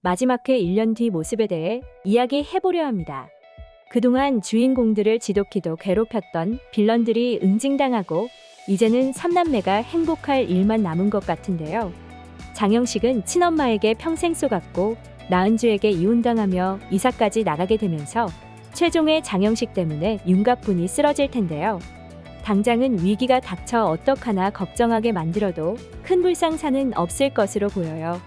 마지막 회 1년 뒤 모습에 대해 이야기해보려 합니다. 그동안 주인공들을 지독히도 괴롭혔던 빌런들이 응징당하고 이제는 삼남매가 행복할 일만 남은 것 같은데요. 장영식은 친엄마에게 평생 쏘갔고 나은주에게 이혼당하며 이사까지 나가게 되면서 최종의 장영식 때문에 윤갑분이 쓰러질 텐데요. 당장은 위기가 닥쳐 어떡하나 걱정하게 만들어도 큰 불상사는 없을 것으로 보여요.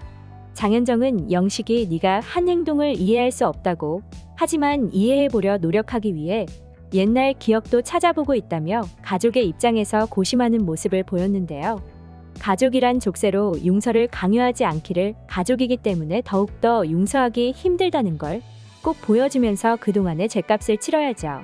장현정은 영식이 네가 한 행동을 이해할 수 없다고 하지만 이해해 보려 노력하기 위해 옛날 기억도 찾아보고 있다며 가족의 입장에서 고심하는 모습을 보였는데요. 가족이란 족쇄로 용서를 강요하지 않기를 가족이기 때문에 더욱더 용서하기 힘들다는 걸 꼭 보여주면서 그동안의 죗값을 치러야죠.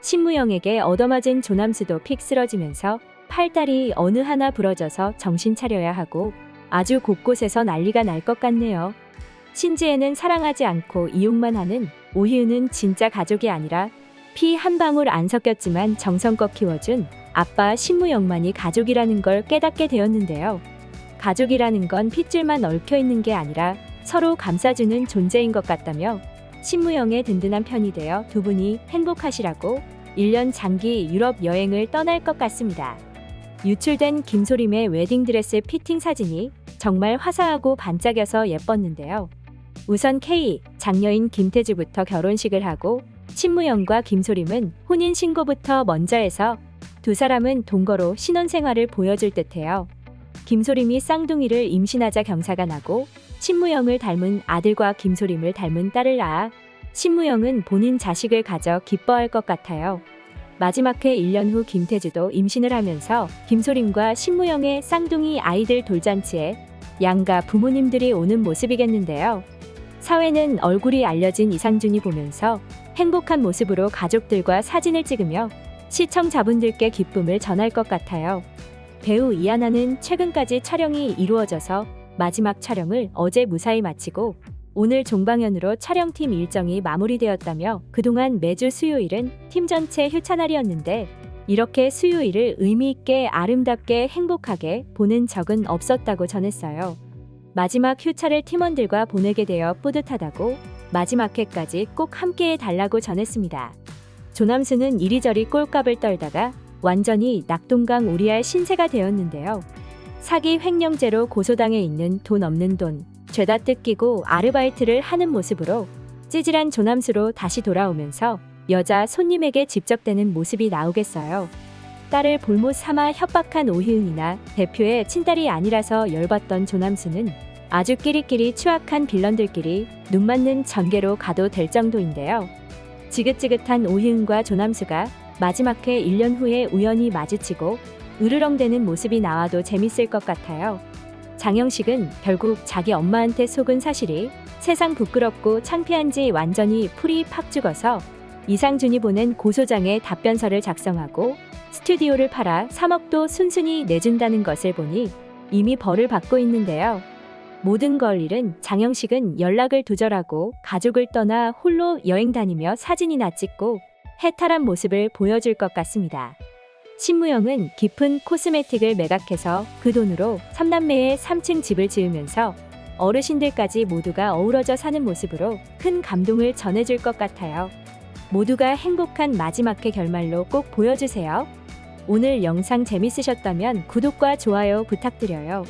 신무영에게 얻어맞은 조남수도 픽 쓰러지면서 팔다리 어느 하나 부러져서 정신 차려야 하고 아주 곳곳에서 난리가 날 것 같네요. 신지혜는 사랑하지 않고 이용만 하는 오희은은 진짜 가족이 아니라 피 한 방울 안 섞였지만 정성껏 키워준 아빠 신무영만이 가족이라는 걸 깨닫게 되었는데요. 가족이라는 건 핏줄만 얽혀 있는 게 아니라 서로 감싸주는 존재인 것 같다며 신무영의 든든한 편이 되어 두 분이 행복하시라고 1년 장기 유럽 여행을 떠날 것 같습니다. 유출된 김소림의 웨딩드레스 피팅 사진이 정말 화사하고 반짝여서 예뻤는데요. 우선 K, 장녀인 김태주부터 결혼식을 하고 신무영과 김소림은 혼인 신고부터 먼저 해서 두 사람은 동거로 신혼생활을 보여줄 듯해요. 김소림이 쌍둥이를 임신하자 경사가 나고 신무영을 닮은 아들과 김소림을 닮은 딸을 낳아 신무영은 본인 자식을 가져 기뻐할 것 같아요. 마지막 회 1년 후 김태주도 임신을 하면서 김소림과 신무영의 쌍둥이 아이들 돌잔치에 양가 부모님들이 오는 모습이겠는데요. 사회는 얼굴이 알려진 이상준이 보면서 행복한 모습으로 가족들과 사진을 찍으며 시청자분들께 기쁨을 전할 것 같아요. 배우 이하나는 최근까지 촬영이 이루어져서 마지막 촬영을 어제 무사히 마치고 오늘 종방연으로 촬영팀 일정이 마무리되었다며 그동안 매주 수요일은 팀 전체 휴차 날이었는데 이렇게 수요일을 의미있게 아름답게 행복하게 보는 적은 없었다고 전했어요. 마지막 휴차를 팀원들과 보내게 되어 뿌듯하다고 마지막 회까지 꼭 함께 해달라고 전했습니다. 조남수는 이리저리 꼴값을 떨다가 완전히 낙동강 오리알 신세가 되었는데요. 사기 횡령죄로 고소당해 있는 돈 없는 돈, 죄다 뜯기고 아르바이트를 하는 모습으로 찌질한 조남수로 다시 돌아오면서 여자 손님에게 집적되는 모습이 나오겠어요. 딸을 볼못 삼아 협박한 오희은이나 대표의 친딸이 아니라서 열받던 조남수는 아주 끼리끼리 추악한 빌런들끼리 눈 맞는 전개로 가도 될 정도인데요. 지긋지긋한 오희은과 조남수가 마지막 회 1년 후에 우연히 마주치고 으르렁대는 모습이 나와도 재밌을 것 같아요. 장영식은 결국 자기 엄마한테 속은 사실이 세상 부끄럽고 창피한지 완전히 풀이 팍 죽어서 이상준이 보낸 고소장에 답변서를 작성하고 스튜디오를 팔아 3억도 순순히 내준다는 것을 보니 이미 벌을 받고 있는데요. 모든 걸 잃은 장영식은 연락을 두절하고 가족을 떠나 홀로 여행 다니며 사진이나 찍고 해탈한 모습을 보여줄 것 같습니다. 신무영은 깊은 코스메틱을 매각해서 그 돈으로 삼남매의 3층 집을 지으면서 어르신들까지 모두가 어우러져 사는 모습으로 큰 감동을 전해줄 것 같아요. 모두가 행복한 마지막 회 결말로 꼭 보여주세요. 오늘 영상 재밌으셨다면 구독과 좋아요 부탁드려요.